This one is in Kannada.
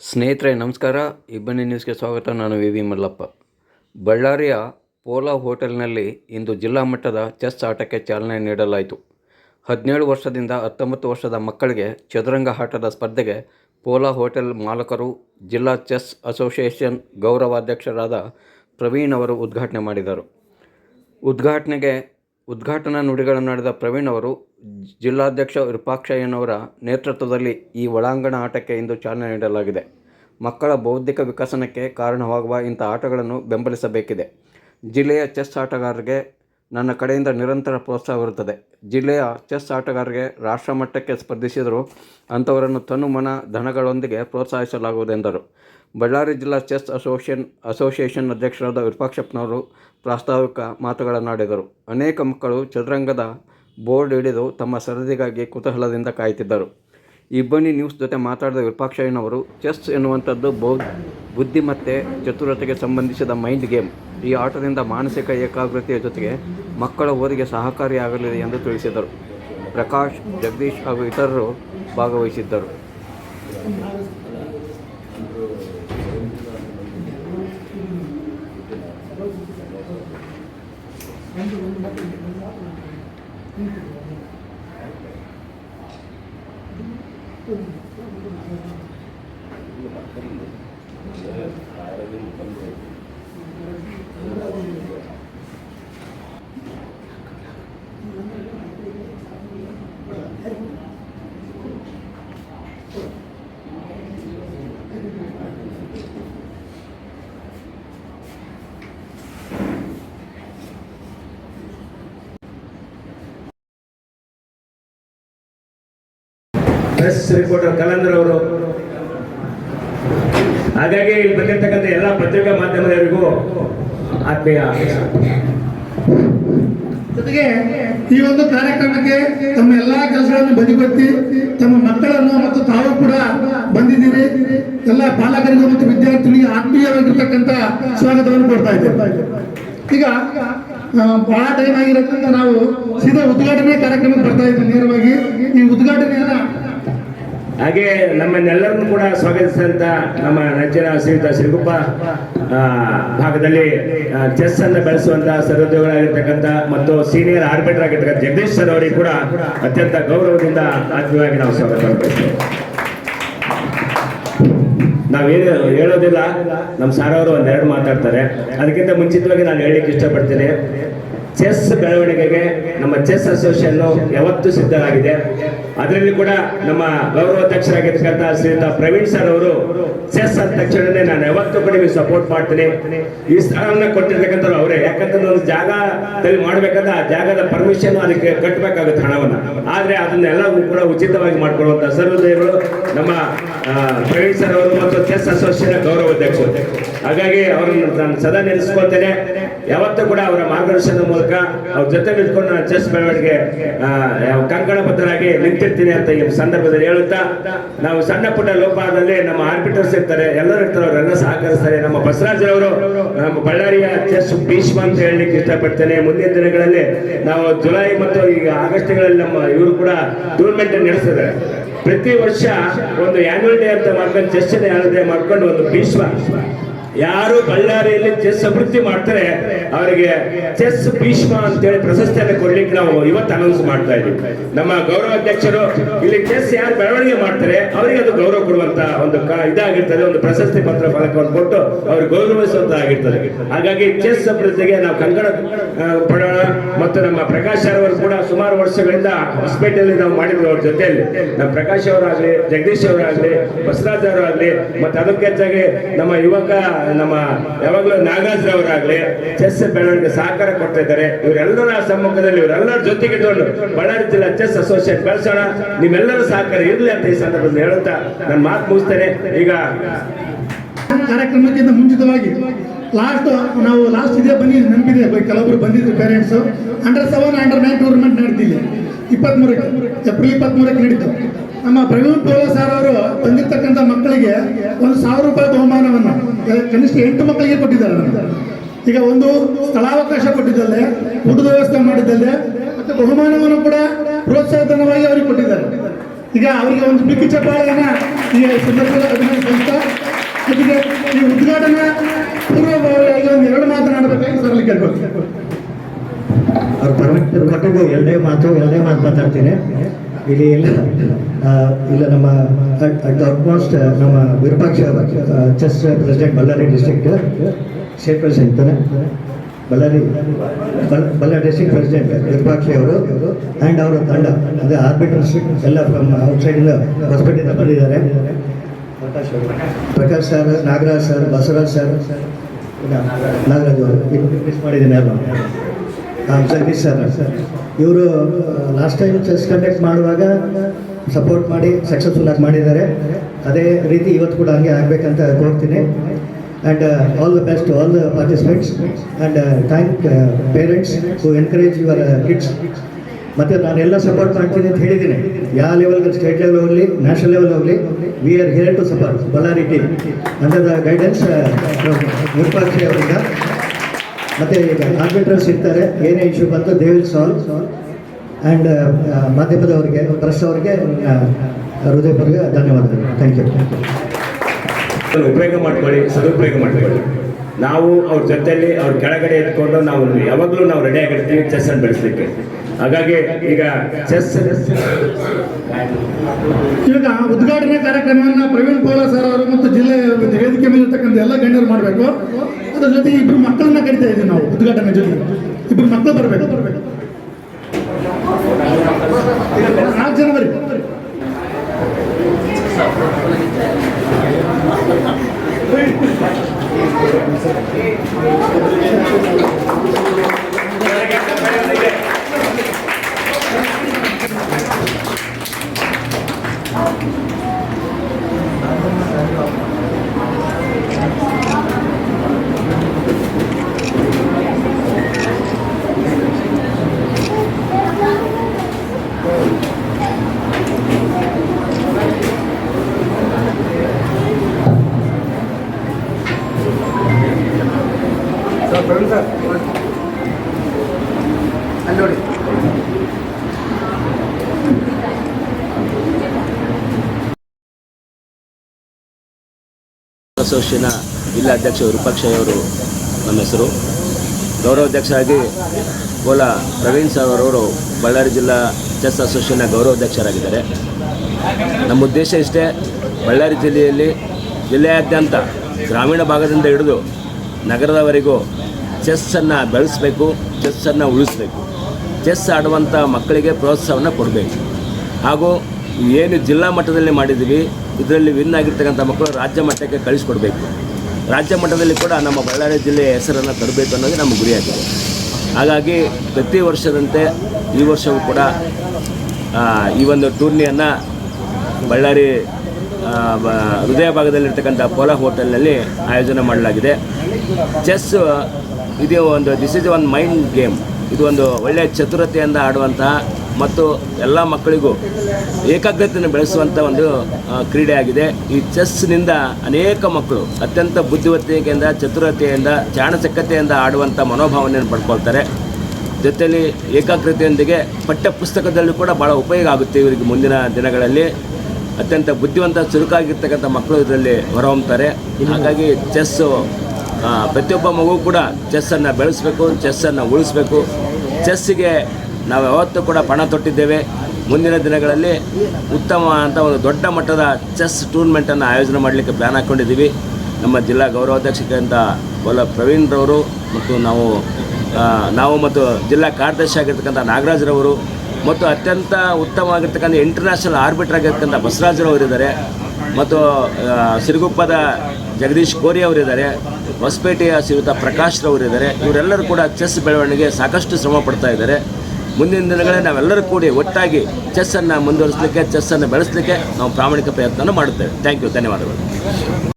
ಸ್ನೇಹಿತರೆ, ನಮಸ್ಕಾರ. ಇಬ್ಬನಿ ನ್ಯೂಸ್ಗೆ ಸ್ವಾಗತ. ನಾನು ವಿ ವಿ ಮಲ್ಲಪ್ಪ. ಬಳ್ಳಾರಿಯ ಪೋಲಾ ಹೋಟೆಲ್ನಲ್ಲಿ ಇಂದು ಜಿಲ್ಲಾ ಮಟ್ಟದ ಚೆಸ್ ಆಟಕ್ಕೆ ಚಾಲನೆ ನೀಡಲಾಯಿತು. ಹದಿನೇಳು ವರ್ಷದಿಂದ ಹತ್ತೊಂಬತ್ತು ವರ್ಷದ ಮಕ್ಕಳಿಗೆ ಚದುರಂಗ ಆಟದ ಸ್ಪರ್ಧೆಗೆ ಪೋಲಾ ಹೋಟೆಲ್ ಮಾಲಕರು, ಜಿಲ್ಲಾ ಚೆಸ್ ಅಸೋಸಿಯೇಷನ್ ಗೌರವಾಧ್ಯಕ್ಷರಾದ ಪ್ರವೀಣ್ ಅವರು ಉದ್ಘಾಟನೆ ಮಾಡಿದರು. ಉದ್ಘಾಟನೆಗೆ ಉದ್ಘಾಟನಾ ನುಡಿಗಳನ್ನಾಡಿದ ಪ್ರವೀಣ್ ಅವರು, ಜಿಲ್ಲಾಧ್ಯಕ್ಷ ವಿರೂಪಾಕ್ಷಯ್ಯನವರ ನೇತೃತ್ವದಲ್ಲಿ ಈ ಒಳಾಂಗಣ ಆಟಕ್ಕೆ ಇಂದು ಚಾಲನೆ ನೀಡಲಾಗಿದೆ. ಮಕ್ಕಳ ಬೌದ್ಧಿಕ ವಿಕಸನಕ್ಕೆ ಕಾರಣವಾಗುವ ಇಂಥ ಆಟಗಳನ್ನು ಬೆಂಬಲಿಸಬೇಕಿದೆ. ಜಿಲ್ಲೆಯ ಚೆಸ್ ಆಟಗಾರರಿಗೆ ನನ್ನ ಕಡೆಯಿಂದ ನಿರಂತರ ಪ್ರೋತ್ಸಾಹವಿರುತ್ತದೆ ಜಿಲ್ಲೆಯ ಚೆಸ್ ಆಟಗಾರರಿಗೆ ರಾಷ್ಟ್ರಮಟ್ಟಕ್ಕೆ ಸ್ಪರ್ಧಿಸಿದರೂ ಅಂಥವರನ್ನು ತನು ಮನ ಧನಗಳೊಂದಿಗೆ ಪ್ರೋತ್ಸಾಹಿಸಲಾಗುವುದೆಂದರು ಬಳ್ಳಾರಿ ಜಿಲ್ಲಾ ಚೆಸ್ ಅಸೋಸಿಯೇಷನ್ ಅಸೋಸಿಯೇಷನ್ ಅಧ್ಯಕ್ಷರಾದ ವಿರೂಪಾಕ್ಷಪ್ಪನವರು ಪ್ರಾಸ್ತಾವಿಕ ಮಾತುಗಳನ್ನಾಡಿದರು. ಅನೇಕ ಮಕ್ಕಳು ಚದುರಂಗದ ಬೋರ್ಡ್ ಹಿಡಿದು ತಮ್ಮ ಸರದಿಗಾಗಿ ಕುತೂಹಲದಿಂದ ಕಾಯುತ್ತಿದ್ದರು. ಇಬ್ಬನಿ ನ್ಯೂಸ್ ಜೊತೆ ಮಾತಾಡಿದ ವಿರೂಪಾಕ್ಷಯ್ಯನವರು, ಚೆಸ್ ಎನ್ನುವಂಥದ್ದು ಬೌ, ಬುದ್ಧಿಮತ್ತೆ, ಚತುರತೆಗೆ ಸಂಬಂಧಿಸಿದ ಮೈಂಡ್ ಗೇಮ್. ಈ ಆಟದಿಂದ ಮಾನಸಿಕ ಏಕಾಗ್ರತೆಯ ಜೊತೆಗೆ ಮಕ್ಕಳ ಓದಿಗೆ ಸಹಕಾರಿಯಾಗಲಿದೆ ಎಂದು ತಿಳಿಸಿದರು. ಪ್ರಕಾಶ್, ಜಗದೀಶ್ ಹಾಗೂ ಇತರರು ಭಾಗವಹಿಸಿದ್ದರು. 왼쪽 오른쪽 맞고 있는데, 오른쪽 맞고 있는데, 왼쪽. ಪ್ರೆಸ್ ರಿಪೋರ್ಟರ್ ಕಲಂದರ್ ಅವರು. ಹಾಗಾಗಿ ಇಲ್ಲಿ ಬಂದಿರ್ತಕ್ಕಂಥ ಎಲ್ಲ ಪತ್ರಿಕಾ ಮಾಧ್ಯಮದವರಿಗೂ ಆತ್ಮೀಯ ಜೊತೆಗೆ ಈ ಒಂದು ಕಾರ್ಯಕ್ರಮಕ್ಕೆ ತಮ್ಮ ಎಲ್ಲಾ ಕೆಲಸಗಳನ್ನು ಬದಿಗೊತ್ತಿ ತಮ್ಮ ಮಕ್ಕಳನ್ನು ಮತ್ತು ತಾವು ಕೂಡ ಬಂದಿದ್ದೀರಿ. ಎಲ್ಲ ಪಾಲಕರಿಗೂ ಮತ್ತು ವಿದ್ಯಾರ್ಥಿಗಳಿಗೆ ಆತ್ಮೀಯವಾಗಿರ್ತಕ್ಕಂಥ ಸ್ವಾಗತವನ್ನು ಕೊಡ್ತಾ ಇದ್ದೇವೆ. ಈಗ ಬಹಳ ಟೈಮ್ ಆಗಿರೋದ್ರಿಂದ ನಾವು ಸೀದಾ ಉದ್ಘಾಟನೆ ಕಾರ್ಯಕ್ರಮಕ್ಕೆ ಬರ್ತಾ ಇದ್ದೀವಿ ನೇರವಾಗಿ. ಈ ಉದ್ಘಾಟನೆಯನ್ನ ಹಾಗೆ ನಮ್ಮನ್ನೆಲ್ಲರನ್ನು ಕೂಡ ಸ್ವಾಗತಿಸಿದಂತ ನಮ್ಮ ರಾಜ್ಯದ ಶ್ರೀಯುತ ಶ್ರೀಗುಪ್ಪ ಭಾಗದಲ್ಲಿ ಚೆಸ್ ಅನ್ನು ಬೆಳೆಸುವಂತ ಸಹೋದ್ಯೋಗಿಗಳಾಗಿರ್ತಕ್ಕಂಥ ಮತ್ತು ಸೀನಿಯರ್ ಆರ್ಬಿಟರ್ ಆಗಿರ್ತಕ್ಕಂಥ ಜಗದೀಶ್ ಸರ್ ಅವರಿಗೆ ಕೂಡ ಅತ್ಯಂತ ಗೌರವದಿಂದ ಆತ್ಮೀಯವಾಗಿ ನಾವು ಸ್ವಾಗತ ನಾವು ನಾವೇನು ಹೇಳೋದಿಲ್ಲ ನಮ್ಮ ಸಾರ್ ಅವರು ಒಂದೆರಡು ಮಾತಾಡ್ತಾರೆ. ಅದಕ್ಕಿಂತ ಮುಂಚಿತವಾಗಿ ನಾನು ಹೇಳಲಿಕ್ಕೆ ಇಷ್ಟಪಡ್ತೀನಿ, ಚೆಸ್ ಬೆಳವಣಿಗೆಗೆ ನಮ್ಮ ಚೆಸ್ ಅಸೋಸಿಯೇಷನ್ ಯಾವತ್ತೂ ಸಿದ್ಧರಾಗಿದೆ. ಅದರಲ್ಲಿ ಕೂಡ ನಮ್ಮ ಗೌರವಾಧ್ಯಕ್ಷರಾಗಿರ್ತಕ್ಕಂಥ ಶ್ರೀಯುತ ಪ್ರವೀಣ್ ಸರ್ ಅವರು ಚೆಸ್ ಅಂದ ತಕ್ಷಣನೇ ನಾನು ಯಾವತ್ತೂ ಕೂಡ ನಿಮಗೆ ಸಪೋರ್ಟ್ ಮಾಡ್ತೀನಿ. ಈ ಸ್ಥಳವನ್ನು ಕೊಟ್ಟಿರ್ತಕ್ಕಂಥವ್ರು ಅವರೇ. ಯಾಕಂತಂದ್ರೆ ಒಂದು ಜಾಗದಲ್ಲಿ ಮಾಡ್ಬೇಕಾದ್ರೆ ಆ ಜಾಗದ ಪರ್ಮಿಷನ್ ಅದಕ್ಕೆ ಕಟ್ಟಬೇಕಾಗುತ್ತೆ ಹಣವನ್ನ. ಆದ್ರೆ ಅದನ್ನೆಲ್ಲವೂ ಕೂಡ ಉಚಿತವಾಗಿ ಮಾಡ್ಕೊಳ್ಳುವಂಥ ಸರ್ವದೇವರು ನಮ್ಮ ಪ್ರವೀಣ್ ಸರ್ ಅವರು ಮತ್ತು ಚೆಸ್ ಅಸೋಸಿಯೇಷನ್ ಗೌರವಾಧ್ಯಕ್ಷರು ಹಾಗಾಗಿ ಅವರನ್ನು ನಾನು ಸದಾ ನೆನೆಸ್ಕೊಳ್ತೇನೆ. ಯಾವತ್ತೂ ಕೂಡ ಅವರ ಮಾರ್ಗದರ್ಶನದ ಮೂಲಕ ಅವ್ರ ಜೊತೆ ನಿಂತ್ಕೊಂಡು ಚೆಸ್ ಬೆಳವಣಿಗೆ ಕಂಕಣ ಕಂಕಣಬದ್ಧರಾಗಿ ನಿಂತಿರ್ತೀನಿ ಅಂತ ಈ ಸಂದರ್ಭದಲ್ಲಿ ಹೇಳುತ್ತಾ, ನಾವು ಸಣ್ಣ ಪುಟ್ಟ ಲೋಪಾದಲ್ಲಿ ನಮ್ಮ ಆರ್ಬಿಟರ್ಸ್ ಇರ್ತಾರೆ, ಎಲ್ಲರೂ ಇರ್ತಾರೆ, ಅವರೆಲ್ಲ ಸಹಕರಿಸ್ತಾರೆ. ನಮ್ಮ ಬಸವರಾಜರವರು ನಮ್ಮ ಬಳ್ಳಾರಿಯ ಚೆಸ್ ಭೀಷ್ಮ ಅಂತ ಹೇಳಲಿಕ್ಕೆ ಇಷ್ಟಪಡ್ತೇನೆ. ಮುಂದಿನ ದಿನಗಳಲ್ಲಿ ನಾವು ಜುಲೈ ಮತ್ತು ಈಗ ಆಗಸ್ಟ್ಗಳಲ್ಲಿ ನಮ್ಮ ಇವರು ಕೂಡ ಟೂರ್ನಮೆಂಟ್ ನಡೆಸಿದ್ದಾರೆ. ಪ್ರತಿ ವರ್ಷ ಒಂದು ಆನ್ಯುವಲ್ ಡೇ ಅಂತ ಮಾಡ್ಕೊಂಡು ಚೆಸ್ ಆನ್ಯುವಲ್ ಡೇ ಮಾಡ್ಕೊಂಡು ಒಂದು ಭೀಷ್ಮ. ಯಾರು ಬಳ್ಳಾರಿಯಲ್ಲಿ ಚೆಸ್ ಅಭಿವೃದ್ಧಿ ಮಾಡ್ತಾರೆ ಅವರಿಗೆ ಚೆಸ್ ಭೀಷ್ಮ ಅಂತೇಳಿ ಪ್ರಶಸ್ತಿಯನ್ನು ಕೊಡ್ಲಿಕ್ಕೆ ನಾವು ಇವತ್ತು ಅನೌನ್ಸ್ ಮಾಡ್ತಾ ಇದ್ದೀವಿ. ನಮ್ಮ ಗೌರವಾಧ್ಯಕ್ಷರು ಇಲ್ಲಿ ಚೆಸ್ ಯಾರು ಬೆಳವಣಿಗೆ ಮಾಡ್ತಾರೆ ಅವರಿಗೆ ಅದು ಗೌರವ ಕೊಡುವಂತ ಒಂದು ಇದಾಗಿರ್ತದೆ ಒಂದು ಪ್ರಶಸ್ತಿ ಪತ್ರ ಫಲಕವನ್ನು ಕೊಟ್ಟು ಅವ್ರಿಗೆ ಗೌರವಿಸುವಂತ ಆಗಿರ್ತದೆ. ಹಾಗಾಗಿ ಚೆಸ್ ಅಭಿವೃದ್ಧಿಗೆ ನಾವು ಆ, ಪಡೋಣ. ಮತ್ತು ನಮ್ಮ ಪ್ರಕಾಶ್ ಅವರು ಕೂಡ ಸುಮಾರು ವರ್ಷಗಳಿಂದ ಹಾಸ್ಪಿಟಲ್ ನಾವು ಮಾಡಿದ್ರು ಅವ್ರ ಜೊತೆಯಲ್ಲಿ. ನಮ್ಮ ಪ್ರಕಾಶ್ ಅವರಾಗ್ಲಿ ಜಗದೀಶ್ ಅವರಾಗ್ಲಿ ಬಸವರಾಜ್ ಅವರಾಗ್ಲಿ ಮತ್ತೆ ಅದಕ್ಕೆ ಹೆಚ್ಚಾಗಿ ನಮ್ಮ ಯುವಕ ನಮ್ಮ ಯಾವಾಗಲೂ ನಾಗರಾಜ್ ಅವರಾಗ್ಲಿ ಚೆಸ್ ಬೆಳವಣಿಗೆ ಸಹಕಾರ ಕೊಡ್ತಾ ಇದ್ದಾರೆ. ಇವರೆಲ್ಲರ ಸಮ್ಮುಖದಲ್ಲಿ ಇವರೆಲ್ಲರ ಜೊತೆಗೆ ಇಟ್ಕೊಂಡು ಬಳ್ಳಾರಿ ಜಿಲ್ಲಾ ಚೆಸ್ ಅಸೋಸಿಯೇಟ್ ಬೆಳೆಸೋಣ. ನಿಮ್ಮೆಲ್ಲರ ಸಹಕಾರ ಇರಲಿ ಅಂತ ಈ ಸಂದರ್ಭದಲ್ಲಿ ಹೇಳುತ್ತಾ ನಾನು ಮಾತು ಮುಗಿಸ್ತೇನೆ. ಈಗ ಕಾರ್ಯಕ್ರಮಕ್ಕಿಂತ ಮುಂಚಿತವಾಗಿ ಲಾಸ್ಟ್ ನಾವು ಲಾಸ್ಟ್ ಇದೇ ಬನ್ನಿ ನೆನಪಿದೆ. ಕೆಲವೊಬ್ರು ಬಂದಿದ್ರು parents under seven under nine tournament ನಡೆದಿಲ್ಲ ಇಪ್ಪತ್ಮೂರಕ್ಕೆ ಏಪ್ರಿಲ್ ಇಪ್ಪತ್ಮೂರಕ್ಕೆ ನಡೀತು. ನಮ್ಮ ಪ್ರವೀಣ್ ಪೋಲ ಸರ್ ಅವರು ಬಂದಿರ್ತಕ್ಕಂಥ ಮಕ್ಕಳಿಗೆ ಒಂದು ಸಾವಿರ ರೂಪಾಯಿ ಬಹುಮಾನವನ್ನು ಕನಿಷ್ಠ ಎಂಟು ಮಕ್ಕಳಿಗೆ ಕೊಟ್ಟಿದ್ದಾರೆ. ಈಗ ಒಂದು ಸ್ಥಳಾವಕಾಶ ಕೊಟ್ಟಿದ್ದಲ್ಲೇ, ಊಟದ ವ್ಯವಸ್ಥೆ ಮಾಡಿದ್ದಲ್ಲೇ, ಮತ್ತೆ ಬಹುಮಾನವನ್ನು ಕೂಡ ಪ್ರೋತ್ಸಾಹಧನವಾಗಿ ಅವರಿಗೆ ಕೊಟ್ಟಿದ್ದಾರೆ. ಈಗ ಅವರಿಗೆ ಒಂದು ಬಿಕ್ಕಿ ಚಪ್ಪಾಳೆಯನ್ನ ಈ ಸಂದರ್ಭದಲ್ಲಿ ಅಭಿನಂದಿಸುತ್ತಾ ಜೊತೆಗೆ ಈ ಉದ್ಘಾಟನಾ ಪೂರ್ವಭಾವಿಯಾಗಿ ಒಂದು ಎರಡು ಮಾತನಾಡಬೇಕಾಗಿ ಸರ್ ಕೇಳ್ಬೇಕು ಅವ್ರು ಪರ್ಮಿಟ್ ಕೊಟ್ಟಿದ್ದು ಎರಡೇ ಮಾತು ಎರಡೇ ಮಾತು ಮಾತಾಡ್ತೀನಿ. ಇಲ್ಲಿ ಎಲ್ಲ ಇಲ್ಲ ನಮ್ಮ ಅಟ್ ಅಟ್ ಅಟ್ಮೋಸ್ಟ್ ನಮ್ಮ Virupaksha chess president, Bellary district president ತಾನೆ ಬಳ್ಳಾರಿ ಬಲ್- ಬಳ್ಳಾರಿ ಡಿಸ್ಟ್ರಿಕ್ಟ್ ಪ್ರೆಸಿಡೆಂಟ್ ವಿರೂಪಾಕ್ಷಿ ಅವರು. ಆ್ಯಂಡ್ ಅವರ ತಂಡ, ಅದೇ ಆರ್ಬಿಟರ್ಸ್ ಎಲ್ಲ ಫ್ರಮ್ ಔಟ್ಸೈಡಿಂದ ಹೊಸಪೇಟೆಯಿಂದ ಬಂದಿದ್ದಾರೆ. Prakash sir, Nagaraj sir, Basavaraj sir, Nagaraj ಅವರು ಮಿಸ್ ಮಾಡಿದ್ದೀನಿ ಅಲ್ಲ ಹಾಂ ಜಗದೀಶ್ ಸರ್. ಇವರು ಲಾಸ್ಟ್ ಟೈಮ್ ಚೆಸ್ ಕಂಡಕ್ಟ್ ಮಾಡುವಾಗ ಸಪೋರ್ಟ್ ಮಾಡಿ ಸಕ್ಸಸ್ಫುಲ್ ಆಗಿ ಮಾಡಿದ್ದಾರೆ. ಅದೇ ರೀತಿ ಇವತ್ತು ಕೂಡ ಹಂಗೆ ಆಗಬೇಕಂತ ಕೋರ್ತೀನಿ and all the best all the thank and parents parents encourage encourage your kids ಮತ್ತು ನಾನೆಲ್ಲ ಸಪೋರ್ಟ್ ಮಾಡ್ತೀನಿ ಅಂತ ಹೇಳಿದ್ದೀನಿ. ಯಾವ ಲೆವೆಲ್ಗೆ ಸ್ಟೇಟ್ ಲೆವೆಲ್ ಹೋಗಲಿ ನ್ಯಾಷನಲ್ ಲೆವೆಲ್ ಹೋಗಲಿ we are here to support Bellary team under guidance Virupakshi ಅವರಿಂದ. ಮತ್ತು ಈಗ ಆರ್ಬಿಟ್ರಸ್ ಇರ್ತಾರೆ. ಏನೇ ಇಶ್ಯೂ ಬಂತು ದೇ ವಿಲ್ ಸಾಲ್ವ್ ಆ್ಯಂಡ್ ಮಾಧ್ಯಮದವರಿಗೆ ಪ್ರೆಸ್ ಅವರಿಗೆ ನನ್ನ ಹೃದಯಪೂರ್ವಕ ಧನ್ಯವಾದಗಳು. ಥ್ಯಾಂಕ್ ಯು ಉಪಯೋಗ ಮಾಡ್ಕೊಳ್ಳಿ, ಸದುಪಯೋಗ ಮಾಡ್ಕೊಳ್ಳಿ. ನಾವು ಅವ್ರ ಜೊತೆಯಲ್ಲಿ ಅವ್ರ ಕೆಳಗಡೆ ಇಟ್ಕೊಂಡು ನಾವು ಯಾವಾಗಲೂ ನಾವು ರೆಡಿ ಆಗಿರ್ತೀವಿ ಚೆಸ್ ಅನ್ನು ಬೆಳೆಸಲಿಕ್ಕೆ. ಹಾಗಾಗಿ ಈಗ ಚೆಸ್ ಇವಾಗ ಉದ್ಘಾಟನೆ ಕಾರ್ಯಕ್ರಮವನ್ನ ಪ್ರವೀಣ್ ಪೌಲ ಸರ್ ಅವರು ಮತ್ತು ಜಿಲ್ಲೆ ವೇದಿಕೆ ಮೇಲೆ ಇರ್ತಕ್ಕಂಥ ಎಲ್ಲ ಗಣ್ಯರು ಮಾಡಬೇಕು. ಅದ್ರ ಜೊತೆ ಇಬ್ರು ಮಕ್ಕಳನ್ನ ಕರಿತಾ ಇದ್ದೀವಿ ನಾವು ಉದ್ಘಾಟನೆ ಜೊತೆ. ಇಬ್ರು ಮಕ್ಕಳು ಬರಬೇಕು. ಬರಬೇಕು ನಾಲ್ಕು ಜನ ಬರೀ Thank you. ಅಸೋಸಿಯೇಷನ್ನ ಜಿಲ್ಲಾ ಅಧ್ಯಕ್ಷ ವಿರೂಪಾಕ್ಷಯ್ಯವರು ನಮ್ಮ ಹೆಸರು. ಗೌರವಾಧ್ಯಕ್ಷರಾಗಿ ಕೋಲ ಪ್ರವೀಣ್ ಸರ್ ಅವರು ಬಳ್ಳಾರಿ ಜಿಲ್ಲಾ ಚೆಸ್ ಅಸೋಸಿಯೇಷನ್ನ ಗೌರವಾಧ್ಯಕ್ಷರಾಗಿದ್ದಾರೆ. ನಮ್ಮ ಉದ್ದೇಶ ಇಷ್ಟೇ ಬಳ್ಳಾರಿ ಜಿಲ್ಲೆಯಲ್ಲಿ ಜಿಲ್ಲೆಯಾದ್ಯಂತ ಗ್ರಾಮೀಣ ಭಾಗದಿಂದ ಹಿಡಿದು ನಗರದವರೆಗೂ ಚೆಸ್ಸನ್ನು ಬೆಳೆಸಬೇಕು ಚೆಸ್ಸನ್ನು ಉಳಿಸಬೇಕು, ಚೆಸ್ ಆಡುವಂಥ ಮಕ್ಕಳಿಗೆ ಪ್ರೋತ್ಸಾಹವನ್ನು ಕೊಡಬೇಕು. ಹಾಗೂ ಏನು ಜಿಲ್ಲಾ ಮಟ್ಟದಲ್ಲಿ ಮಾಡಿದ್ದೀವಿ ಇದರಲ್ಲಿ ವಿನ್ ಆಗಿರ್ತಕ್ಕಂಥ ಮಕ್ಕಳು ರಾಜ್ಯ ಮಟ್ಟಕ್ಕೆ ಕಳಿಸ್ಕೊಡ್ಬೇಕು. ರಾಜ್ಯ ಮಟ್ಟದಲ್ಲಿ ಕೂಡ ನಮ್ಮ ಬಳ್ಳಾರಿ ಜಿಲ್ಲೆಯ ಹೆಸರನ್ನು ತರಬೇಕು ಅನ್ನೋದು ನಮ್ಮ ಗುರಿಯಾಗಿದೆ. ಹಾಗಾಗಿ ಪ್ರತಿ ವರ್ಷದಂತೆ ಈ ವರ್ಷವೂ ಕೂಡ ಈ ಒಂದು ಟೂರ್ನಿಯನ್ನು ಬಳ್ಳಾರಿ ಹೃದಯ ಭಾಗದಲ್ಲಿರ್ತಕ್ಕಂಥ ಪೋಲಾ ಹೋಟೆಲ್ನಲ್ಲಿ ಆಯೋಜನೆ ಮಾಡಲಾಗಿದೆ. ಚೆಸ್ ಇದು ಒಂದು this is one mind game ಇದು ಒಂದು ಒಳ್ಳೆಯ ಚತುರತೆಯಿಂದ ಆಡುವಂತಹ ಮತ್ತು ಎಲ್ಲ ಮಕ್ಕಳಿಗೂ ಏಕಾಗ್ರತೆಯನ್ನು ಬೆಳೆಸುವಂಥ ಒಂದು ಕ್ರೀಡೆಯಾಗಿದೆ. ಈ ಚೆಸ್ನಿಂದ ಅನೇಕ ಮಕ್ಕಳು ಅತ್ಯಂತ ಬುದ್ಧಿವಂತಿಕೆಯಿಂದ, ಚತುರತೆಯಿಂದ ಚಾಣಚಕ್ಕತೆಯಿಂದ ಆಡುವಂಥ ಮನೋಭಾವನೆಯನ್ನು ಪಡ್ಕೊಳ್ತಾರೆ. ಜೊತೆಯಲ್ಲಿ ಏಕಾಗ್ರತೆಯೊಂದಿಗೆ ಪಠ್ಯಪುಸ್ತಕದಲ್ಲೂ ಕೂಡ ಭಾಳ ಉಪಯೋಗ ಆಗುತ್ತೆ ಇವರಿಗೆ ಮುಂದಿನ ದಿನಗಳಲ್ಲಿ. ಅತ್ಯಂತ ಬುದ್ಧಿವಂತ, ಚುರುಕಾಗಿರ್ತಕ್ಕಂಥ ಮಕ್ಕಳು ಇದರಲ್ಲಿ ಹೊರಹೊಮ್ತಾರೆ. ಹಾಗಾಗಿ ಚೆಸ್ಸು ಪ್ರತಿಯೊಬ್ಬ ಮಗು ಕೂಡ ಚೆಸ್ಸನ್ನು ಬೆಳೆಸಬೇಕು, ಚೆಸ್ಸನ್ನು ಉಳಿಸ್ಬೇಕು. ಚೆಸ್ಸಿಗೆ ನಾವು ಯಾವತ್ತೂ ಕೂಡ ಪಣ ತೊಟ್ಟಿದ್ದೇವೆ. ಮುಂದಿನ ದಿನಗಳಲ್ಲಿ ಉತ್ತಮ ಅಂತ ಒಂದು ದೊಡ್ಡ ಮಟ್ಟದ ಚೆಸ್ ಟೂರ್ನಮೆಂಟನ್ನು ಆಯೋಜನೆ ಮಾಡಲಿಕ್ಕೆ ಪ್ಲಾನ್ ಹಾಕ್ಕೊಂಡಿದ್ದೀವಿ ನಮ್ಮ ಜಿಲ್ಲಾ ಗೌರವಾಧ್ಯಕ್ಷಕಂತ ಪ್ರವೀಣ್ ರವರು ಮತ್ತು ನಾವು ನಾವು ಮತ್ತು ಜಿಲ್ಲಾ ಕಾರ್ಯದರ್ಶಿ ಆಗಿರ್ತಕ್ಕಂಥ ನಾಗರಾಜ್ರವರು ಮತ್ತು ಅತ್ಯಂತ ಉತ್ತಮವಾಗಿರ್ತಕ್ಕಂಥ ಇಂಟರ್ನ್ಯಾಷನಲ್ ಆರ್ಬಿಟ್ರ್ ಆಗಿರ್ತಕ್ಕಂಥ ಬಸವರಾಜ್ರವರಿದ್ದಾರೆ ಮತ್ತು ಸಿರುಗುಪ್ಪದ ಜಗದೀಶ್ ಕೋರಿ ಅವರಿದ್ದಾರೆ ಹೊಸಪೇಟೆಯ ಶ್ರೀಯುತ ಪ್ರಕಾಶ್ ರವರಿದ್ದಾರೆ ಇವರೆಲ್ಲರೂ ಕೂಡ ಚೆಸ್ ಬೆಳವಣಿಗೆ ಸಾಕಷ್ಟು ಶ್ರಮ ಪಡ್ತಾ ಇದ್ದಾರೆ. ಮುಂದಿನ ದಿನಗಳಲ್ಲಿ ನಾವೆಲ್ಲರೂ ಕೂಡಿ ಒಟ್ಟಾಗಿ ಚೆಸ್ಸನ್ನು ಮುಂದುವರಿಸಲಿಕ್ಕೆ ಚೆಸ್ಸನ್ನು ಬೆಳೆಸಲಿಕ್ಕೆ ನಾವು ಪ್ರಾಮಾಣಿಕ ಪ್ರಯತ್ನ ಮಾಡುತ್ತೇವೆ. ಥ್ಯಾಂಕ್ ಯು ಧನ್ಯವಾದಗಳು.